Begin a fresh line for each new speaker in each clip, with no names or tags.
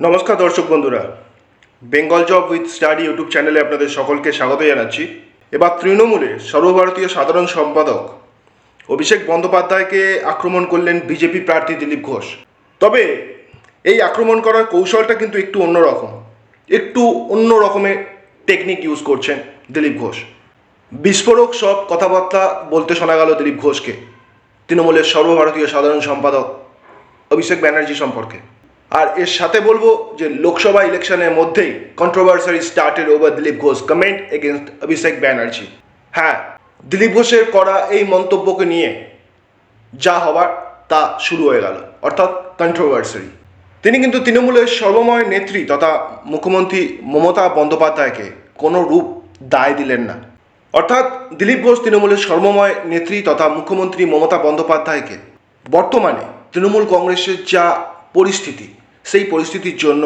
নমস্কার দর্শক বন্ধুরা। Bengal job with study YouTube চ্যানেলে আপনাদের সকলকে স্বাগত জানাচ্ছি। এবার তৃণমূলের সর্বভারতীয় সাধারণ সম্পাদক অভিষেক বন্দ্যোপাধ্যায়কে আক্রমণ করলেন বিজেপি প্রার্থী দিলীপ ঘোষ। তবে এই আক্রমণ করার কৌশলটা কিন্তু একটু অন্যরকম। একটু অন্য রকমের টেকনিক ইউজ করছেন দিলীপ ঘোষ। বিস্ফোরক সব কথাবার্তা বলতে শোনা গেল দিলীপ ঘোষকে। তৃণমূলের সর্বভারতীয় সাধারণ সম্পাদক অভিষেক ব্যানার্জি সম্পর্কে। আর এর সাথে বলব যে লোকসভা ইলেকশনের মধ্যেই controversy started over Dilip Ghosh comment against Abhishek Banerjee হ্যাঁ দিলীপ ঘোষের করা এই মন্তব্যকে নিয়ে যা হবার তা শুরু হয়ে গেল, অর্থাৎ কন্ট্রোভার্সারি তিনি কিন্তু তৃণমূলের সর্বময় নেত্রী তথা মুখ্যমন্ত্রী মমতা বন্দ্যোপাধ্যায়কে কোনো রূপ দায় দিলেন না। অর্থাৎ দিলীপ ঘোষ তৃণমূলের সর্বময় নেত্রী তথা মুখ্যমন্ত্রী মমতা বন্দ্যোপাধ্যায়কে বর্তমানে তৃণমূল কংগ্রেসের যা পরিস্থিতি সেই পরিস্থিতির জন্য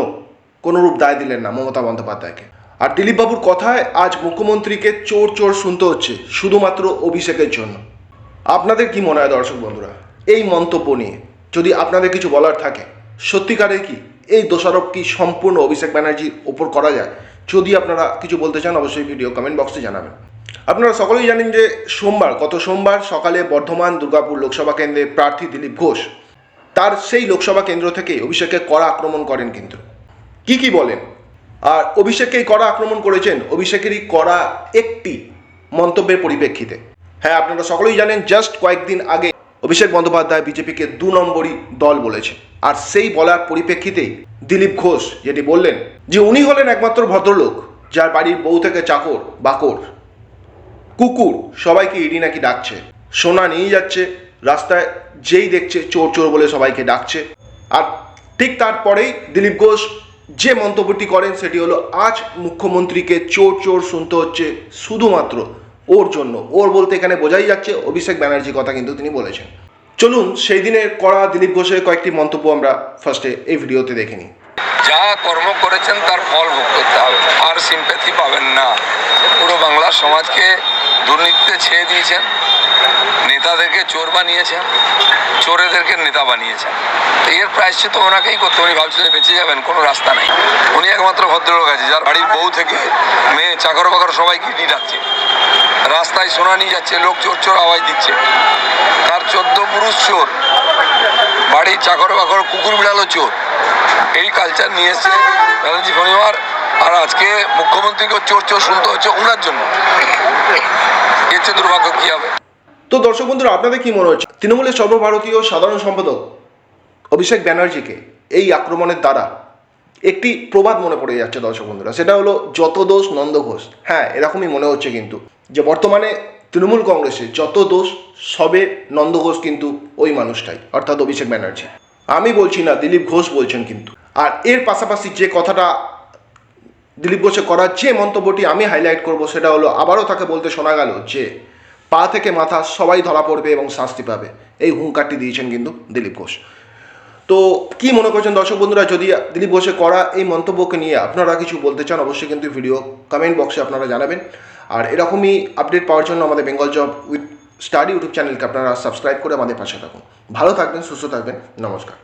কোনোরূপ দায় দিলেন না মমতা বন্দ্যোপাধ্যায়কে। আর দিলীপবাবুর কথায় আজ মুখ্যমন্ত্রীকে চোর চোর শুনতে হচ্ছে শুধুমাত্র অভিষেকের জন্য। আপনাদের কি মনে হয় দর্শক বন্ধুরা? এই মন্তব্য নিয়ে যদি আপনাদের কিছু বলার থাকে সত্যিকারে কি এই দোষারোপ কি সম্পূর্ণ অভিষেক ব্যানার্জির ওপর করা যায়? যদি আপনারা কিছু বলতে চান, অবশ্যই ভিডিও কমেন্ট বক্সে জানাবেন। আপনারা সকলেই জানেন যে সোমবার, গত সোমবার সকালে বর্ধমান দুর্গাপুর লোকসভা কেন্দ্রে প্রার্থী দিলীপ ঘোষ তার সেই লোকসভা কেন্দ্র থেকে অভিষেককে কড়া আক্রমণ করেন কিন্তু। কি কি বলেন? আর অভিষেককেই কড়া আক্রমণ করেছেন, অভিষেকেরই করা একটি মন্তব্যের পরিপ্রেক্ষিতে। হ্যাঁ আপনারা সকলেই জানেন জাস্ট কয়েকদিন আগে অভিষেক বন্দ্যোপাধ্যায় বিজেপিকে দু নম্বরই দল বলেছে। আর সেই বলার পরিপ্রেক্ষিতেই দিলীপ ঘোষ যেটি বললেন যে উনি হলেন একমাত্র ভদ্রলোক, যার বাড়ির বউ থেকে চাকর, বাকর, কুকুর, সবাইকে ইডি নাকি ডাকছে। সোনা নিয়ে যাচ্ছে, রাস্তায় যেই দেখছে, চোর চোর বলে সবাইকে ডাকছে। আর ঠিক তারপরেই দিলীপ ঘোষ যে মন্তব্যটি করেন, সেটি হলো, আজ মুখ্যমন্ত্রীকে চোর চোর শুনতে হচ্ছে শুধুমাত্র ওর জন্য। ওর বলতে এখানে বোঝাই যাচ্ছে অভিষেক ব্যানার্জির কথা কিন্তু তিনি বলেছেন। চলুন, সেই দিনের করা দিলীপ ঘোষের কয়েকটি মন্তব্য আমরা ফার্স্টে এই ভিডিওতে দেখে নিই।
যা কর্ম করেছেন তার ফল ভোগ করতে হবে। আর সিম্প্যাথি পাবেন না। পুরো বাংলা সমাজকে দুর্নীতিতে ছেয়ে দিয়েছেন। নেতাদেরকে চোর বানিয়েছেন চোরেদেরকে নেতা বানিয়েছেন তো এর প্রায়শ্চিত ওনাকেই করতে উনি ভাবছিলেন বেঁচে যাবেন, কোনো রাস্তা নেই। উনি একমাত্র ভদ্রলোক আছে, যার বাড়ির বউ থেকে মেয়ে চাকর বাকর সবাইকে ইডি ডাকছে রাস্তায় সোনা নিয়ে যাচ্ছে, লোক চোর চোর আওয়াজ দিচ্ছে। তার চোদ্দ পুরুষ চোর। বাড়ির চাকর বাকর, কুকুর বিড়ালো চোর। এই কালচার নিয়ে এসছে ব্যানার্জি পরিবার আর আজকে মুখ্যমন্ত্রীকে চোর চোর শুনতে হচ্ছে ওনার জন্য। এর চেয়ে দুর্ভাগ্য কি হবে?
তো দর্শক বন্ধুরা, আপনাদের কি মনে হচ্ছে? তৃণমূলের সর্বভারতীয় সাধারণ সম্পাদক অভিষেক ব্যানার্জিকে এই আক্রমণের দ্বারা একটি প্রবাদ মনে পড়ে যাচ্ছে দর্শক বন্ধুরা। সেটা হলো যত দোষ নন্দ ঘোষ। হ্যাঁ এরকমই মনে হচ্ছে কিন্তু যে বর্তমানে তৃণমূল কংগ্রেসে যত দোষ সবে নন্দ ঘোষ কিন্তু ওই মানুষটাই, অর্থাৎ অভিষেক ব্যানার্জি। আমি বলছি না, দিলীপ ঘোষ বলছেন কিন্তু। আর এর পাশাপাশি যে কথাটা দিলীপ ঘোষে করার যে মন্তব্যটি আমি হাইলাইট করব, সেটা হলো আবারও তাকে বলতে শোনা গেল যে পা থেকে মাথা সবাই ধরা পড়বে এবং শাস্তি পাবে। এই হুঙ্কারটি দিয়েছেন কিন্তু দিলীপ ঘোষ। তো কি মনে করছেন দর্শক বন্ধুরা? যদি দিলীপ ঘোষে করা এই মন্তব্যকে নিয়ে আপনারা কিছু বলতে চান, অবশ্যই কিন্তু ভিডিও কমেন্ট বক্সে আপনারা জানাবেন। আর এরকমই আপডেট পাওয়ার জন্য আমাদের Bengal job with study YouTube চ্যানেলকে আপনারা সাবস্ক্রাইব করে আমাদের পাশে থাকুন। ভালো থাকবেন, সুস্থ থাকবেন। নমস্কার।